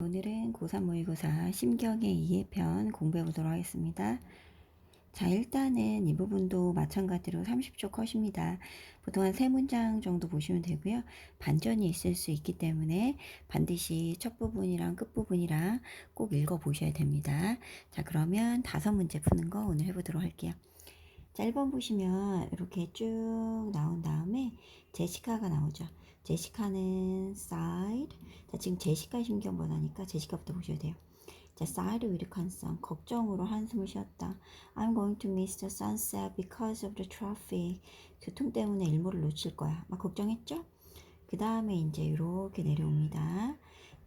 오늘은 고3 모의고사 심경의 2회편 공부해 보도록 하겠습니다. 자, 일단은 이 부분도 마찬가지로 30초 컷입니다. 보통 한세 문장 정도 보시면 되고요. 반전이 있을 수 있기 때문에 반드시 첫 부분이랑 끝 부분이랑 꼭 읽어 보셔야 됩니다. 자, 그러면 다섯 문제 푸는 거 오늘 해보도록 할게요. 자, 1번 보시면 이렇게 쭉 나온 다음에 제시카가 나오죠. 제시카는 side. 자, 지금 제시카 신경 번하니까 제시카부터 보셔야 돼요. 자, side with concern. 걱정으로 한숨을 쉬었다. I'm going to miss the sunset because of the traffic. 교통 때문에 일몰을 놓칠 거야. 막 걱정했죠? 그 다음에 이제 이렇게 내려옵니다.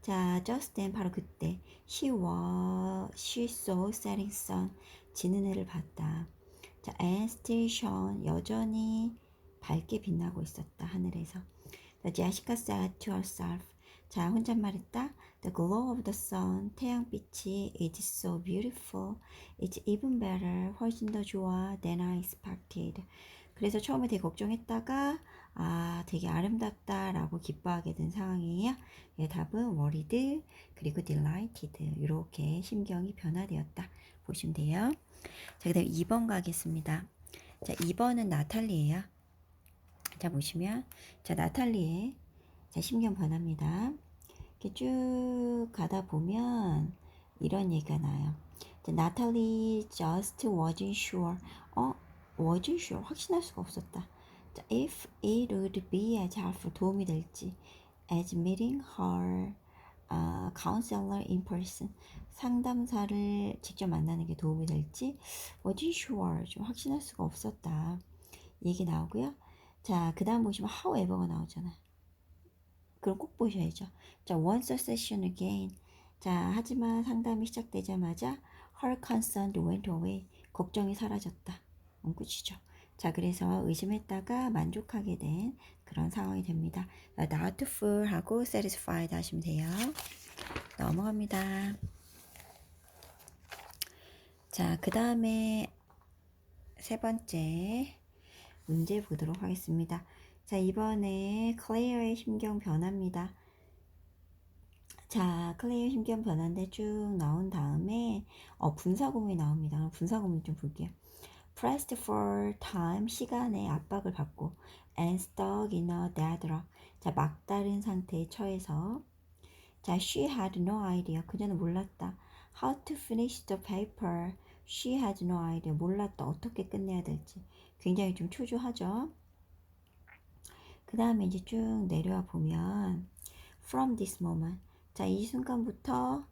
자, just then 바로 그때 she was she saw setting sun. 지는 해를 봤다. 자, and shone. 여전히 밝게 빛나고 있었다. 하늘에서. The Jessica said to herself. 자, 혼잣말했다. The glow of the sun. 태양빛이 is so beautiful. It's even better. 훨씬 더 좋아 than I expected. 그래서 처음에 되게 걱정했다가 아, 되게 아름답다라고 기뻐하게 된 상황이에요. 예, 답은 worried 그리고 delighted 이렇게 심경이 변화되었다 보시면 돼요. 자, 그다음 2번 가겠습니다. 자, 2번은 나탈리예요. 자, 보시면 자, 나탈리의 자, 심경 변화입니다. 이렇게 쭉 가다 보면 이런 얘기가 나요. 자, 나탈리 just wasn't sure. 어, wasn't sure. 확신할 수가 없었다. 자, if it would be as helpful. 도움이 될지. as meeting her uh, counselor in person. 상담사를 직접 만나는 게 도움이 될지. wasn't sure. 좀 확신할 수가 없었다. 얘기 나오고요. 자, 그 다음 보시면 however가 나오잖아요. 그럼 꼭 보셔야죠. 자, once a session again. 자, 하지만 상담이 시작되자마자 her concern went away. 걱정이 사라졌다. 음, 끝이죠. 자, 그래서 의심했다가 만족하게 된 그런 상황이 됩니다. not full 하고 satisfied 하시면 돼요. 넘어갑니다. 자, 그 다음에 세 번째 문제 보도록 하겠습니다. 자, 이번에 클레어의 심경 변화입니다. 자, 클레어 심경 변화인데 쭉 나온 다음에 어, 분사구문이 나옵니다. 분사구문 좀 볼게요. pressed for time 시간에 압박을 받고 and stuck in a deadlock 자 막다른 상태에 처해서 자 she had no idea 그녀는 몰랐다 how to finish the paper she had no idea 몰랐다 어떻게 끝내야 될지 굉장히 좀 초조하죠 그 다음에 이제 쭉 내려와 보면 from this moment 자 이 순간부터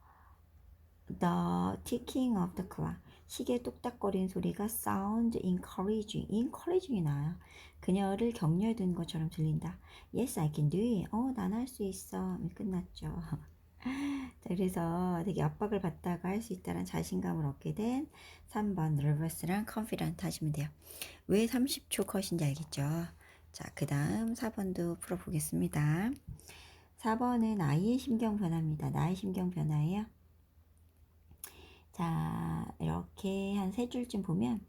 the ticking of the clock 시계 똑딱거리는 소리가 sound encouraging, encouraging이 나요. 그녀를 격려해 두는 것처럼 들린다. Yes, I can do it. 어, 난 할 수 있어. 끝났죠. 자, 그래서 되게 압박을 받다가 할 수 있다는 자신감을 얻게 된 3번 nervous랑 confident 하시면 돼요. 왜 30초 컷인지 알겠죠? 자, 그 다음 4번도 풀어보겠습니다. 4번은 아이의 심경 변화입니다. 나의 심경 변화예요. 자, 이렇게 한 세 줄쯤 보면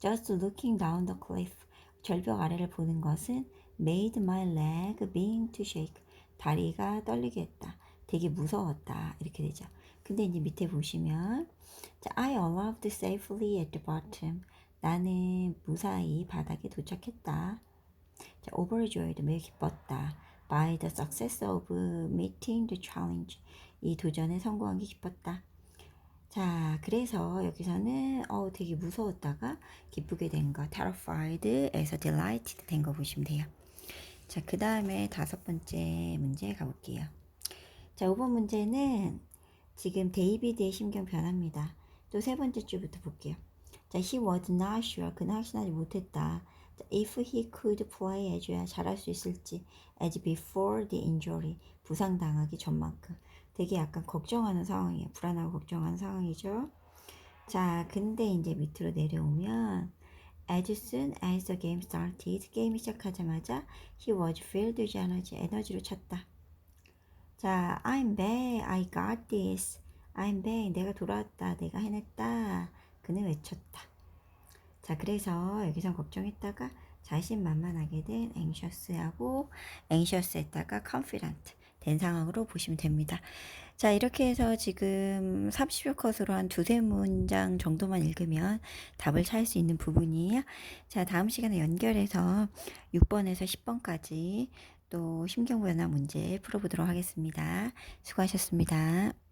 just looking down the cliff 절벽 아래를 보는 것은 made my leg begin to shake 다리가 떨리게 했다. 되게 무서웠다. 이렇게 되죠. 근데 이제 밑에 보시면 자, I arrived safely at the bottom. 나는 무사히 바닥에 도착했다. 자, overjoyed 매우 기뻤다. by the success of meeting the challenge. 이 도전에 성공한 게 기뻤다. 자, 그래서 여기서는 어 되게 무서웠다가 기쁘게 된 거, terrified에서 delighted 된 거 보시면 돼요. 자, 그 다음에 다섯 번째 문제 가볼게요. 자, 5번 문제는 지금 데이비드의 심경 변화입니다. 또 세 번째 줄부터 볼게요. 자, he was not sure. 그는 확신하지 못했다. 자, if he could play as 잘할 수 있을지 as before the injury. 부상당하기 전만큼. 되게 약간 걱정하는 상황이에요. 불안하고 걱정하는 상황이죠. 자, 근데 이제 밑으로 내려오면 as soon as the game started 게임이 시작하자마자 he was filled energy 에너지로 찼다. 자, I'm back. I got this. I'm back. 내가 돌아왔다. 내가 해냈다. 그는 외쳤다. 자, 그래서 여기서 걱정했다가 자신만만하게 된 anxious하고 anxious했다가 confident 된 상황으로 보시면 됩니다. 자, 이렇게 해서 지금 30초 컷으로 한 두세 문장 정도만 읽으면 답을 찾을 수 있는 부분이에요. 자, 다음 시간에 연결해서 6번에서 10번까지 또 심경변화 문제 풀어보도록 하겠습니다. 수고하셨습니다.